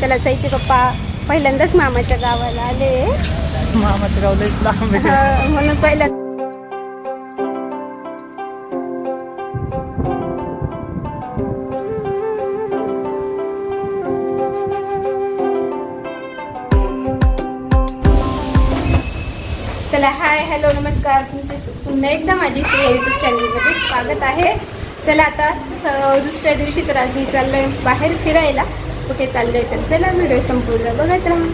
चला सईचे पप्पा पहिल्यांदाच मामाच्या गावाला आले. मामाचं गाव लयच लांब आहे. हा, म्हणून पहिल्या चला हाय हॅलो नमस्कार. तुमचे पुन्हा एकदा माझी श्री यूट्यूब चॅनलमध्ये स्वागत आहे. चला आता दुसऱ्या दिवशी तर आम्ही चाललोय बाहेर फिरायला. कुठे चाललोय तर चला व्हिडिओ संपूर्ण बघत राहा.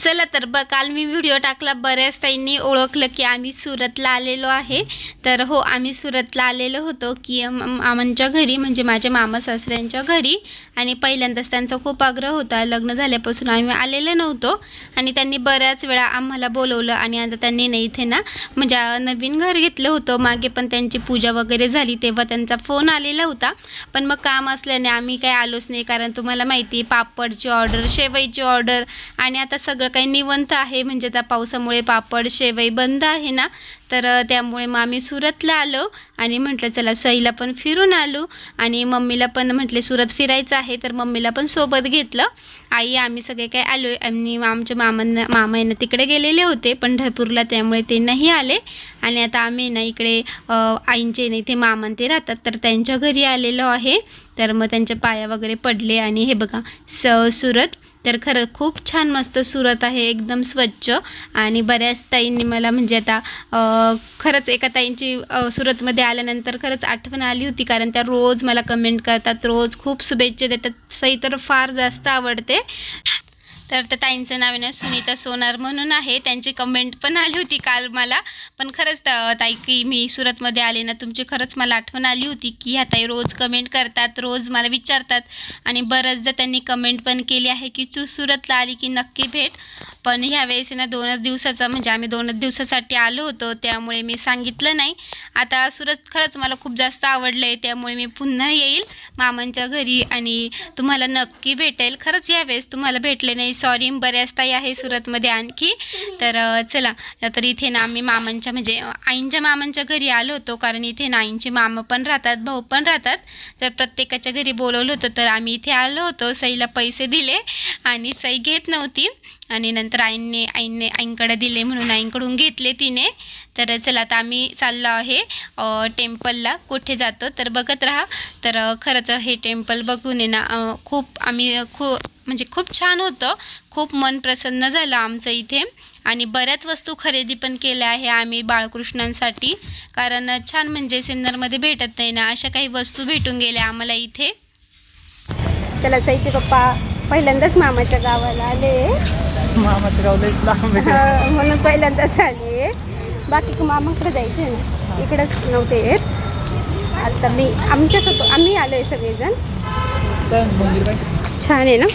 चला तर ब काल मी व्हिडिओ टाकला बऱ्याच ताईंनी ओळखलं की आम्ही सुरतला आलेलो आहे. तर हो आम्ही सुरतला आलेलो होतो की आमच्या घरी म्हणजे माझ्या मामा सासऱ्यांच्या घरी. आणि पहिल्यांदाच त्यांचा खूप आग्रह होता. लग्न झाल्यापासून आम्ही आलेलो नव्हतो. आणि त्यांनी बऱ्याच वेळा आम्हाला बोलवलं आणि आता त्यांनी नाही इथे ना म्हणजे नवीन घर घेतलं होतं. मागे पण त्यांची पूजा वगैरे झाली तेव्हा त्यांचा फोन आलेला होता. पण मग काम असल्याने आम्ही काही आलोच नाही कारण तुम्हाला माहिती आहे, पापडची ऑर्डर शेवईची ऑर्डर आणि आता सगळं काही निवंत आहे. म्हणजे त्या पावसामुळे पापड शेवई बंद आहे ना. तर त्यामुळे मग आम्ही सुरतला आलो आणि म्हटलं चला सईला पण फिरून आलो आणि मम्मीला पण म्हटले सुरत फिरायचं आहे तर मम्मीला पण सोबत घेतलं. आई आम्ही सगळे काय आलो आणि आमच्या मामांना मामा तिकडे गेलेले होते पंढरपूरला त्यामुळे ते नाही आले. आणि आता आम्ही ना इकडे आईंचे नाही ते मामान ते राहतात तर त्यांच्या घरी आलेलो आहे. तर मग त्यांच्या पाया वगैरे पडले आणि हे बघा स सुरत तर खरं खूप छान मस्त सुरत आहे एकदम स्वच्छ. आणि बऱ्याच ताईंनी मला म्हणजे आता खरंच एका ताईंची सुरतमध्ये आल्यानंतर खरंच आठवण आली होती कारण त्या रोज मला कमेंट करतात रोज खूप शुभेच्छा देतात. सई तर फार जास्त आवडते. तर त्या ताईंचं नाव आहे ना सुनीता सोनार म्हणून आहे. त्यांची कमेंट पण आली होती काल मला. पण खरंच त- ताई की मी सुरतमध्ये आले ना तुमची खरंच मला आठवण आली होती की ह्या ताई रोज कमेंट करतात रोज मला विचारतात. आणि बऱ्याचदा त्यांनी कमेंट पण केली आहे की तू सुरतला आली की नक्की भेट. पण ह्या वेळेस ना दोनच दिवसाचा म्हणजे आम्ही दोनच दिवसासाठी आलो होतो त्यामुळे मी सांगितलं नाही. आता सुरत खरंच मला खूप जास्त आवडलं आहे त्यामुळे मी पुन्हा येईल मामांच्या घरी आणि तुम्हाला नक्की भेटेल. खरंच यावेळेस तुम्हाला भेटले नाही. सॉरी बऱ्याच ताई आहे सुरतमध्ये आणखी. तर चला. तर इथे ना आम्ही मामांच्या म्हणजे आईंच्या मामांच्या घरी आलो होतो कारण इथे ना आईंचे मामा पण राहतात भाऊ पण राहतात. तर प्रत्येकाच्या घरी बोलवलं होतं तर आम्ही इथे आलो होतो. सईला पैसे दिले आणि सई घेत नव्हती. आणि नंतर आईंनी आईंने आईंकडे दिले म्हणून आईंकडून घेतले तिने. तर चला आता आम्ही चाललो आहे टेम्पलला. कुठे जातो? तर बघत राहा. तर खरंच हे टेम्पल बघून आहे ना खूप आम्ही खूप म्हणजे खूप छान होतं. खूप मन प्रसन्न झालं आमचं इथे. आणि बऱ्याच वस्तू खरेदी पण केल्या आहे आम्ही बाळकृष्णांसाठी. कारण छान म्हणजे सिन्नरमध्ये भेटत नाही ना अशा काही वस्तू भेटून गेल्या आम्हाला इथे. चला सईचे पप्पा. पहिल्यांदाच मामाच्या गावाला आले. मामाचं गाव लयच लांब आहे. हा, म्हणून पहिल्यांदाच आले. बाकी मामाकडे जायचे ना. इकडंच नव्हते येत. आता मी आमच्यासोबत आम्ही आलो आहे सगळेजण. काय मंदिर काय छान आहे ना?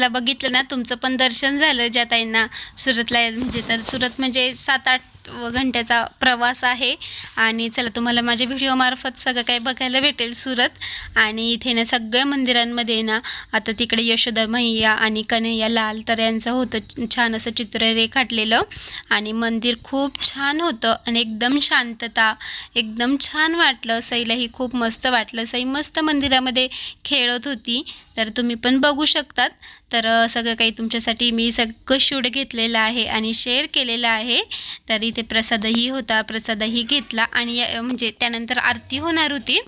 चला बघितलं ना तुमचं पण दर्शन झालं ज्या ताईंना सुरतला म्हणजे तर सुरत म्हणजे सात आठ घंट्याचा प्रवास आहे. आणि चला तुम्हाला माझ्या व्हिडिओमार्फत सगळं काही बघायला भेटेल सुरत. आणि इथे ना सगळ्या मंदिरांमध्ये ना आता तिकडे यशोदा मैया आणि कन्हैया लाल तर यांचं होतं छान असं चित्र रेखाटलेलं आणि मंदिर खूप छान होतं आणि एकदम शांतता एकदम छान वाटलं. सईलाही खूप मस्त वाटलं. सई मस्त मंदिरामध्ये खेळत होती. तर तुम्ही पण बघू शकतात. तर सगळं काही तुमच्यासाठी मी सगळं शूट घेतलेलं आहे आणि शेअर केलेलं आहे. तर इथे प्रसादही होता प्रसादही घेतला आणि म्हणजे त्यानंतर आरती होणार होती.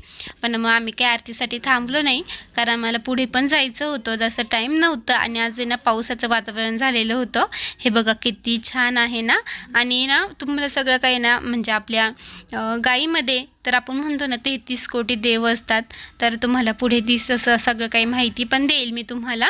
पण मग आम्ही काही आरतीसाठी थांबलो नाही. कारण आम्हाला पुढे पण जायचं होतं. जसं टाईम नव्हतं आणि आज आहे ना पावसाचं वातावरण झालेलं होतं. हे बघा किती छान आहे ना. आणि ना तुम्हाला सगळं काही ना म्हणजे आपल्या गाईमध्ये तर आपण म्हणतो ना तेहतीस कोटी देव असतात. तर तुम्हाला पुढे दिस असं सगळं काही माहिती पण देईल मी तुम्हाला.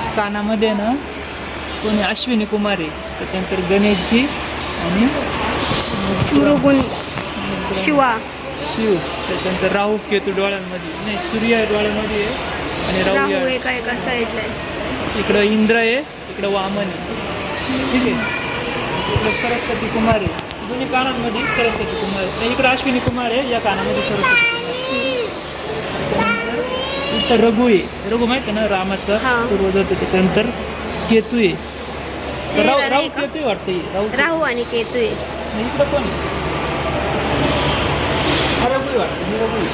गाईच्या कानामध्ये ना कोणी अश्विनी कुमार आहे त्याच्यानंतर गणेशजी आणि शिवा. शिव त्याच्यानंतर राहू केतू डोळ्यांमध्ये. नाही सूर्य आहे डोळ्यांमध्ये आहे आणि राहू आहे. एका एका साईडला इकडं इंद्र आहे इकडं वामन आहे. ठीक आहे. इकडं सरस्वती कुमार आहे. दोन्ही कानांमध्ये सरस्वती कुमार आहे. इकडं अश्विनी कुमार आहे या कानामध्ये सरस्वती इथं रघु आहे रघु माहिती आहे ना रामाचा हां. पूर्वज होता त्याच्यानंतर केतू आहे का? केतू आहे वाटतं हे. राहू राहू आणि केतू आहे आणि इकडं? हा रघु आहे वाटतं हे रघु आहे.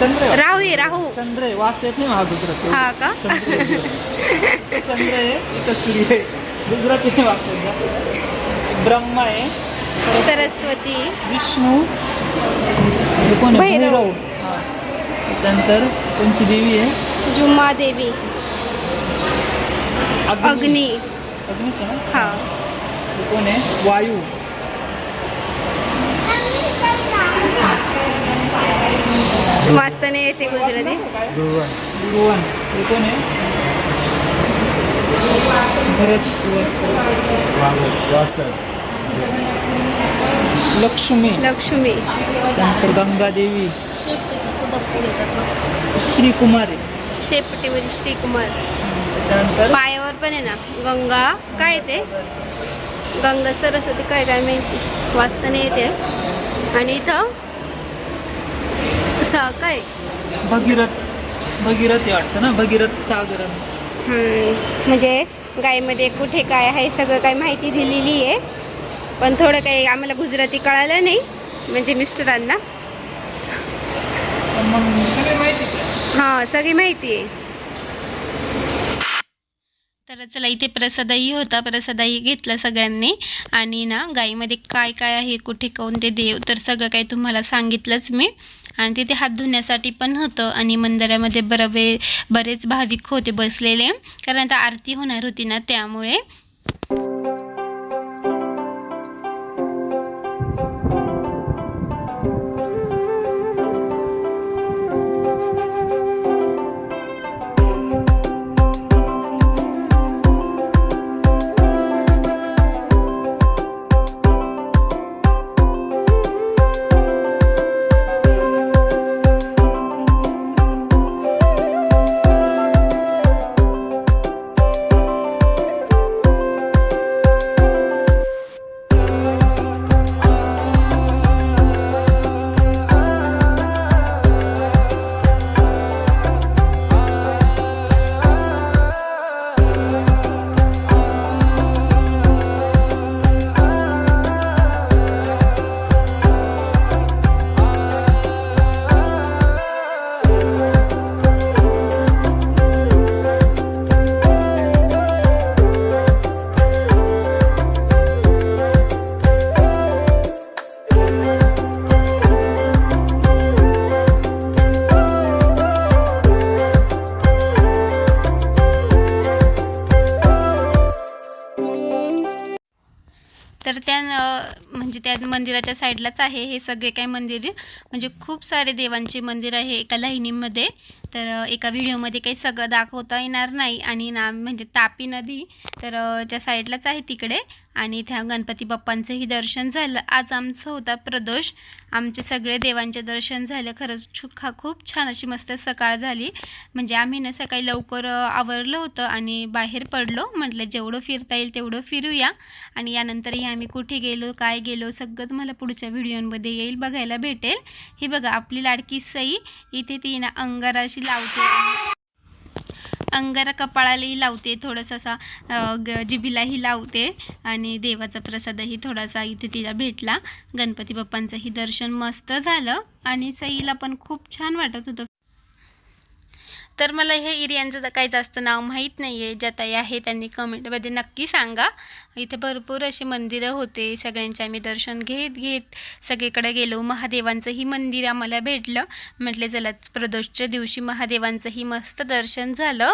चंद्र आहे वाटतं. राहू आहे राहू चंद्र आहे वाचता येत नाही हा गुजरात हा का? चंद्र आहे. चंद्र आहे इथं सूर्य आहे येत जास्त. ब्रह्मा आहे सरस्वती, सरस्वती विष्णू हे कोण आहे भैरव. भैरव त्याच्यानंतर कोणची देवी आहे? जुम्मा देवी. अग्नी. अग्नी. अग्नीच आहे ना? हा. कोण आहे? वायू. वाचताना येते गुजराती. भगवान हे कोण आहे? भरत लक्ष्मी. लक्ष्मी. त्यानंतर गंगा देवी. श्रीकुमार आहे. शेपटीमध्ये श्रीकुमार. त्याच्यानंतर? पायावर पण आहे ना गंगा काय ते? गंगा सरस्वती काय काय माहिती? वाचताना येते आणि इथं? सा काय? भगीरथ भगीरथ वाटतं ना भगीरथ सागरन हम्म, म्हणजे गायीमध्ये कुठे काय आहे सगळं काही माहिती दिलेली आहे. पण थोडं काही आम्हाला गुजराती कळालं नाही म्हणजे मिस्टरांना पण मग सगळी माहिती आहे. हां सगळी माहिती आहे. तर चला इथे प्रसादही होता. प्रसादही घेतला सगळ्यांनी. आणि ना गाईमध्ये काय काय आहे कुठे कोणते देव तर सगळं काही तुम्हाला सांगितलंच मी. आणि तिथे हात धुण्यासाठी पण होतं. आणि मंदिरामध्ये बरवे बरेच भाविक होते बसलेले. कारण आता आरती होणार होती ना त्यामुळे. कल्याण म्हणजे त्या मंदिराच्या साईडलाच आहे हे सगळे काही मंदिर. म्हणजे खूप सारे देवांचे मंदिर आहे एका लाईनीमध्ये. तर एका व्हिडिओमध्ये काही सगळं दाखवता येणार नाही आणि ना म्हणजे तापी नदी तर ज्या त्या साईडलाच आहे तिकडे आणि त्या गणपती बाप्पांचंही दर्शन झालं. आज आमचं होता प्रदोष. आमचे सगळे देवांचे दर्शन झालं. खरंच छुखा खूप छान अशी मस्त सकाळ झाली. म्हणजे आम्ही ना सकाळी लवकर आवरलं होतं आणि बाहेर पडलो. म्हटलं जेवढं फिरता येईल तेवढं फिरूया. आणि यानंतरही आम्ही कुठे गेलो काय गेलो सगळं तुम्हाला पुढच्या व्हिडिओमध्ये येईल बघायला भेटेल. हे बघा आपली लाडकी सई. इथे ती ना अंगाराशी लावते. अंगारा कपाळालाही लावते थोडंसं असा ग जिभीलाही लावते आणि देवाचा प्रसादही थोडासा इथे तिला भेटला. गणपती बाप्पांचंही दर्शन मस्त झालं आणि सईला पण खूप छान वाटत होतं. तर मला हे एरियांचं तर काही जास्त नाव माहीत नाही आहे ज्या ताई आहे त्यांनी कमेंटमध्ये नक्की सांगा. इथे भरपूर असे मंदिरं होते. सगळ्यांचे आम्ही दर्शन घेत घेत सगळीकडे गेलो. महादेवांचंही मंदिर आम्हाला भेटलं. म्हटले चला प्रदोषच्या दिवशी महादेवांचंही मस्त दर्शन झालं.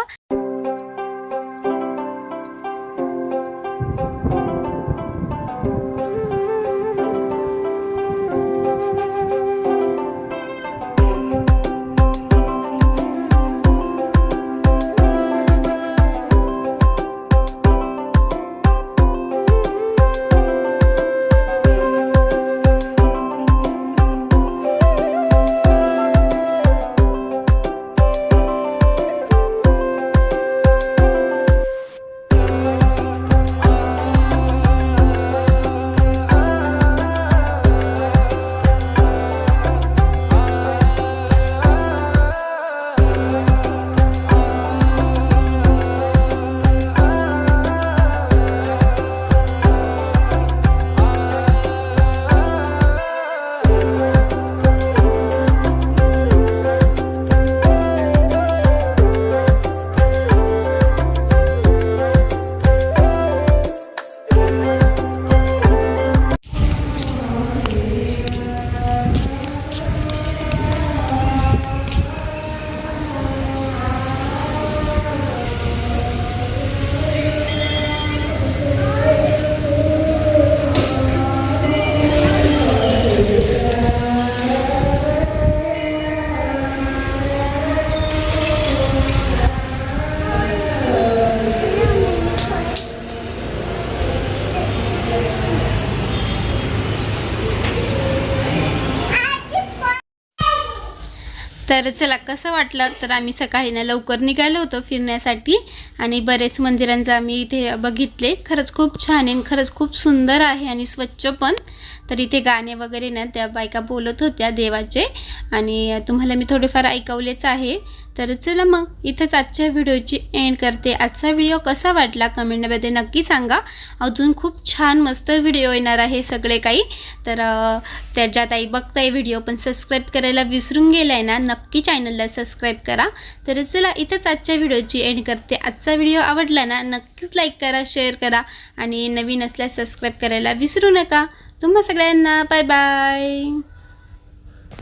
तर चला कसं वाटलं? तर आम्ही सकाळी ना लवकर निघालो होतो फिरण्यासाठी आणि बरेच मंदिरांचं आम्ही इथे बघितले. खरंच खूप छान आहे आणि खरंच खूप सुंदर आहे आणि स्वच्छ पण. तर इथे गाणे वगैरे ना त्या बायका बोलत होत्या देवाचे आणि तुम्हाला मी थोडेफार ऐकवलेच आहे. तर चला मग इथंच आजच्या व्हिडिओची एंड करते. आजचा व्हिडिओ कसा वाटला कमेंटमध्ये नक्की सांगा. अजून खूप छान मस्त व्हिडिओ येणार आहे सगळे काही. तर त्याच्यात आई बघताय व्हिडिओ पण सबस्क्राईब करायला विसरून गेलाय ना नक्की चॅनलला सबस्क्राईब करा. तर चला इथंच आजच्या व्हिडिओची एंड करते. आजचा व्हिडिओ आवडला ना नक्कीच लाईक करा शेअर करा. आणि नवीन असल्यास सबस्क्राईब करायला विसरू नका. तुम्हा सगळ्यांना बाय बाय